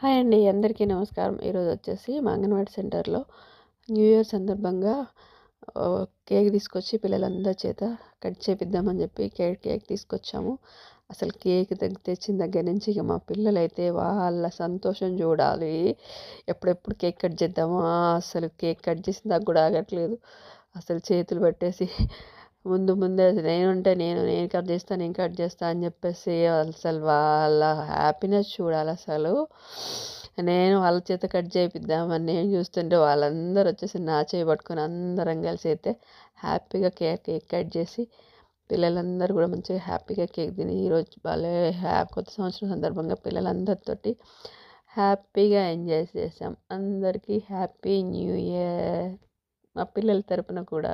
Hi అండి అందరికీ నమస్కారం. ఈరోజు వచ్చేసి మా అంగన్వాడీ సెంటర్లో న్యూ ఇయర్ సందర్భంగా కేక్ తీసుకొచ్చి పిల్లలందరి చేత కట్ చేపిద్దామని చెప్పి కేక్ కేక్ తీసుకొచ్చాము. అసలు కేక్ తెచ్చిన దగ్గర నుంచి ఇక మా పిల్లలైతే వాళ్ళ సంతోషం చూడాలి. ఎప్పుడెప్పుడు కేక్ కట్ చేద్దామా? అసలు కేక్ కట్ చేసిన దాకా కూడా ఆగట్లేదు. అసలు చేతులు పెట్టేసి ముందు ముందే నేనుంటే నేను నేను కట్ చేస్తాను నేను కట్ చేస్తాను అని చెప్పేసి అసలు వాళ్ళ హ్యాపీనెస్ చూడాలి అసలు. నేను వాళ్ళ చేత కట్ చేయిద్దామని నేను చూస్తుంటే వాళ్ళందరూ వచ్చేసి నా చేయి పట్టుకొని అందరం కలిసి అయితే హ్యాపీగా కేక్ కేక్ కట్ చేసి పిల్లలందరూ కూడా మంచిగా హ్యాపీగా కేక్ తిని ఈరోజు భలే హ్యాపీ కొత్త సంవత్సరం సందర్భంగా పిల్లలందరితోటి హ్యాపీగా ఎంజాయ్ చేసాం అందరికీ హ్యాపీ న్యూ ఇయర్. మా పిల్లల తరపున కూడా